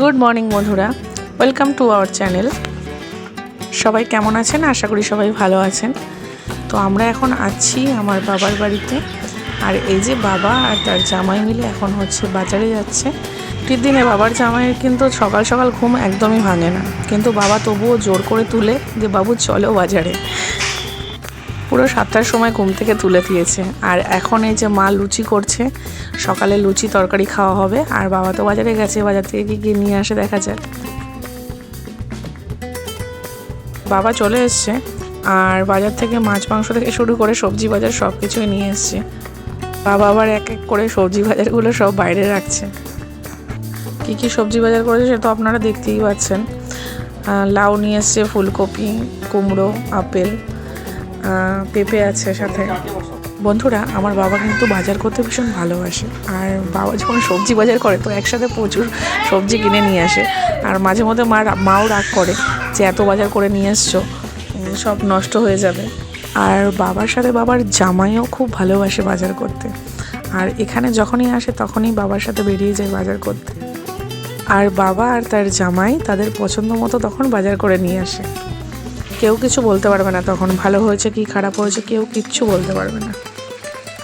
Good morning বন্ধুরা। Welcome to our channel সবাই কেমন আছেন? আশা করি সবাই ভালো আছেন। তো আমরা এখন আছি আমার বাবার বাড়িতে। আর এই যে বাবা আর তার জামাই মিলে এখন হচ্ছে বাজারে যাচ্ছে। টির দিনে বাবার জামাইয়ের কিন্তু সকাল সকাল ঘুম একদমই ভাঙে না। কিন্তু বাবা তবুও জোর করে তুলে যে, বাবু, চলো বাজারে। পুরো সাতটার সময় ঘুম থেকে তুলে দিয়েছে। আর এখন এই যে মা লুচি করছে, সকালে লুচি তরকারি খাওয়া হবে। আর বাবা তো বাজারে গেছে, বাজার থেকে কি গিয়ে নিয়ে আসে দেখা যাক। বাবা চলে এসছে, আর বাজার থেকে মাছ মাংস থেকে শুরু করে সবজি বাজার সব কিছুই নিয়ে এসছে। বাবা আবার এক এক করে সবজি বাজারগুলো সব বাইরে রাখছে। কী কী সবজি বাজার করেছে সেটা তো আপনারা দেখতেই পাচ্ছেন। লাউ নিয়ে এসছে, ফুলকপি, কুমড়ো, আপেল। পেঁপে আছে সাথে। বন্ধুরা, আমার বাবা কিন্তু বাজার করতে ভীষণ ভালোবাসে। আর বাবা যখন সবজি বাজার করে, তো একসাথে প্রচুর সবজি কিনে নিয়ে আসে। আর মাঝে মধ্যে মা মাও রাগ করে যে, এত বাজার করে নিয়ে এসছো সব নষ্ট হয়ে যাবে। আর বাবার সাথে বাবার জামাইও খুব ভালোবাসে বাজার করতে। আর এখানে যখনই আসে, তখনই বাবার সাথে বেরিয়ে যায় বাজার করতে। আর বাবা আর তার জামাই তাদের পছন্দ মতো তখন বাজার করে নিয়ে আসে। কেউ কিছু বলতে পারবে না তখন। ভালো হয়েছে কি খারাপ হয়েছে কেউ কিচ্ছু বলতে পারবে না।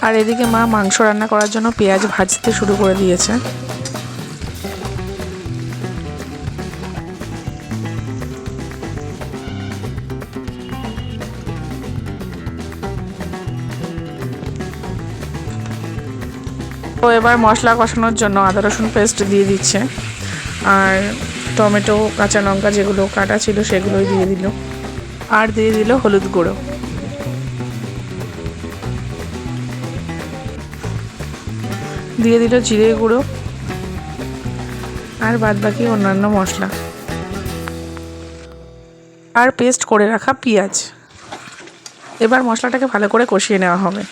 আর এদিকে মা মাংস রান্না করার জন্য পেঁয়াজ ভাজতে শুরু করে দিয়েছে। তো এবার মশলা কষানোর জন্য আদা, রসুন পেস্ট দিয়ে দিচ্ছে। আর টমেটো, কাঁচা লঙ্কা যেগুলো কাটা ছিল সেগুলোই দিয়ে দিল। আর দিয়ে দিল হলুদ গুঁড়ো। দিয়ে দিল জিরে গুঁড়ো আর বাদ বাকি অন্যান্য মশলা। আর পেস্ট করে রাখা পেঁয়াজ। এবার মশলাটাকে ভালো করে কষিয়ে নেওয়া হবে।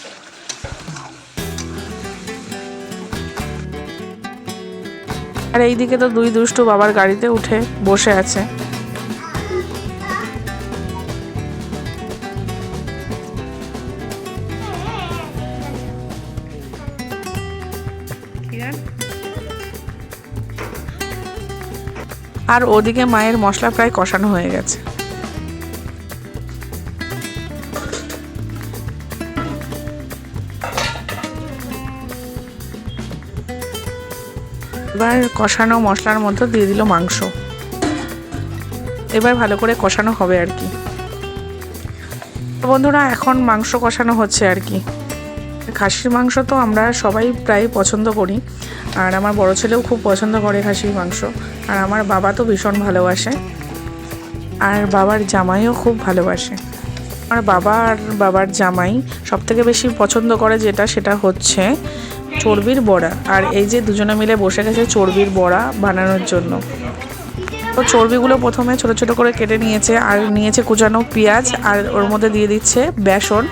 আর এইদিকে তো দুই দুষ্টু বাবার গাড়িতে উঠে বসে আছে। আর ওদিকে মায়ের মশলা প্রায় কষানো হয়ে গেছে। এবার কষানো মশলার মধ্যে দিয়ে দিল মাংস। এবার ভালো করে কষানো হবে আর কি। বন্ধুরা, এখন মাংস কষানো হচ্ছে আর কি। খাসির মাংস তো আমরা সবাই প্রায় পছন্দ করি। আর আমার বড় ছেলেও খুব পছন্দ করে খাসির মাংস। আর আমার বাবা তো ভীষণ ভালোবাসে। আর বাবার জামাইও খুব ভালোবাসে। আমার বাবা আর বাবার জামাই সব থেকে বেশি পছন্দ করে যেটা, সেটা হচ্ছে চর্বির বড়া। আর এই যে দুজনে মিলে বসে গেছে চর্বির বড়া বানানোর জন্য। তো চর্বিগুলো প্রথমে ছোট ছোট করে কেটে নিয়েছে। আর নিয়েছে কুচানো পেঁয়াজ। আর ওর মধ্যে দিয়ে দিচ্ছে বেসন।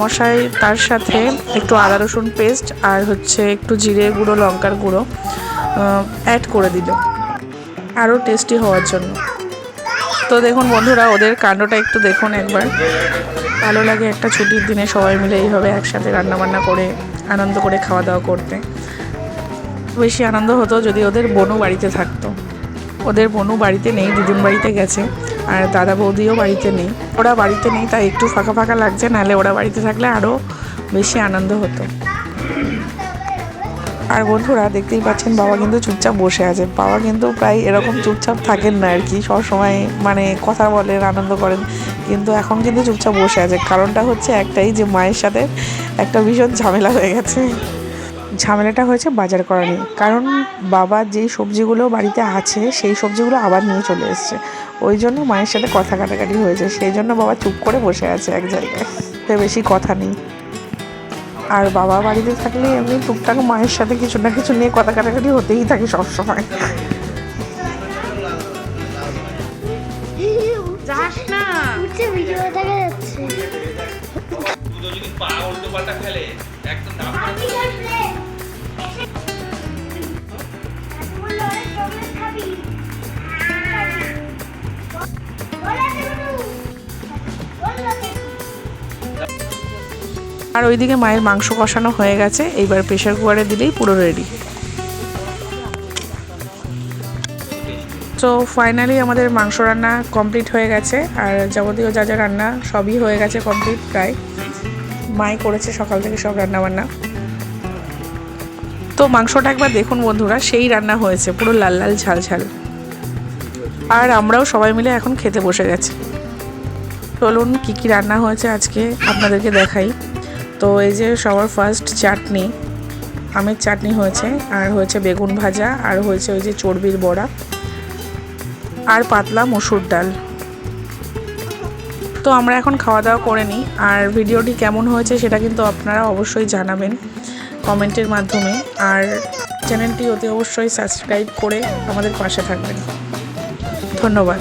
মশাই তার সাথে একটু আদা রসুন পেস্ট আর হচ্ছে একটু জিরে গুঁড়ো, লঙ্কার গুঁড়ো অ্যাড করে দিল। আরও টেস্টি হওয়ার জন্য। তো দেখুন বন্ধুরা, ওদের কাণ্ডটা একটু দেখুন একবার। ভালো লাগে একটা ছুটির দিনে সবাই মিলে এইভাবে একসাথে রান্নাবান্না করে, আনন্দ করে খাওয়া দাওয়া করতে। বেশি আনন্দ হতো যদি ওদের বনু বাড়িতে থাকতো। ওদের বনু বাড়িতে নেই দিদুন বাড়িতে গেছে, আর দাদা বৌদিও বাড়িতে নেই। ওরা বাড়িতে নেই, তাই একটু ফাঁকা ফাঁকা লাগছে, নাহলে ওরা বাড়িতে থাকলে আরও বেশি আনন্দ হতো। আর বন্ধুরা, দেখতেই পাচ্ছেন, বাবা কিন্তু চুপচাপ বসে আছে। বাবা কিন্তু প্রায় এরকম চুপচাপ থাকেন না আর কি, সবসময় মানে কথা বলেন, আনন্দ করেন, কিন্তু এখন কিন্তু চুপচাপ বসে আছে। কারণটা হচ্ছে একটাই যে মায়ের সাথে একটা ভীষণ ঝামেলা হয়ে গেছে। ঝামেলাটা হয়েছে বাজার করা নিয়ে। কারণ বাবা যেই সবজিগুলো বাড়িতে আছে সেই সবজিগুলো আবার নিয়ে চলে এসছে। ওই জন্য মায়ের সাথে কথা কাটাকাটি হয়েছে। সেই জন্য বাবা চুপ করে বসে আছে এক জায়গায়। তো বেশি কথা নেই। আর বাবা বাড়িতে থাকলে এমনি টুকটাক মায়ের সাথে কিছু না কিছু নিয়ে কথা কাটাকাটি হতেই থাকে সবসময়। পা উল্টো পাল্টা খেলে একদম আর ওইদিকে মায়ের মাংস কষানো হয়ে গেছে, এইবার প্রেশার কুকারে দিলেই পুরো রেডি তো ফাইনালি আমাদের মাংস রান্না কমপ্লিট হয়ে গেছে, আর যাবতীয় যা যা রান্না সবই হয়ে গেছে কমপ্লিট প্রায়। মাই করেছে সকাল থেকে সব রান্না বান্না তো মাংসটা একবার দেখুন বন্ধুরা, সেই রান্না হয়েছে, পুরো লাল লাল ঝাল ঝাল। আর আমরাও সবাই মিলে এখন খেতে বসে গেছি। চলুন কী কী রান্না হয়েছে আজকে আপনাদেরকে দেখাই। তো এই যে সবার ফার্স্ট চাটনি, আমের চাটনি হয়েছে, আর হয়েছে বেগুন ভাজা, আর হয়েছে ওই যে চর্বির বড়া, আর পাতলা মসুর ডাল। তো আমরা এখন খাওয়া দাওয়া করে নিই, আর ভিডিওটি কেমন হয়েছে সেটা কিন্তু আপনারা অবশ্যই জানাবেন। কমেন্টের মাধ্যমে আর চ্যানেলটি অতি অবশ্যই সাবস্ক্রাইব করে আমাদের পাশে থাকবেন। ধন্যবাদ।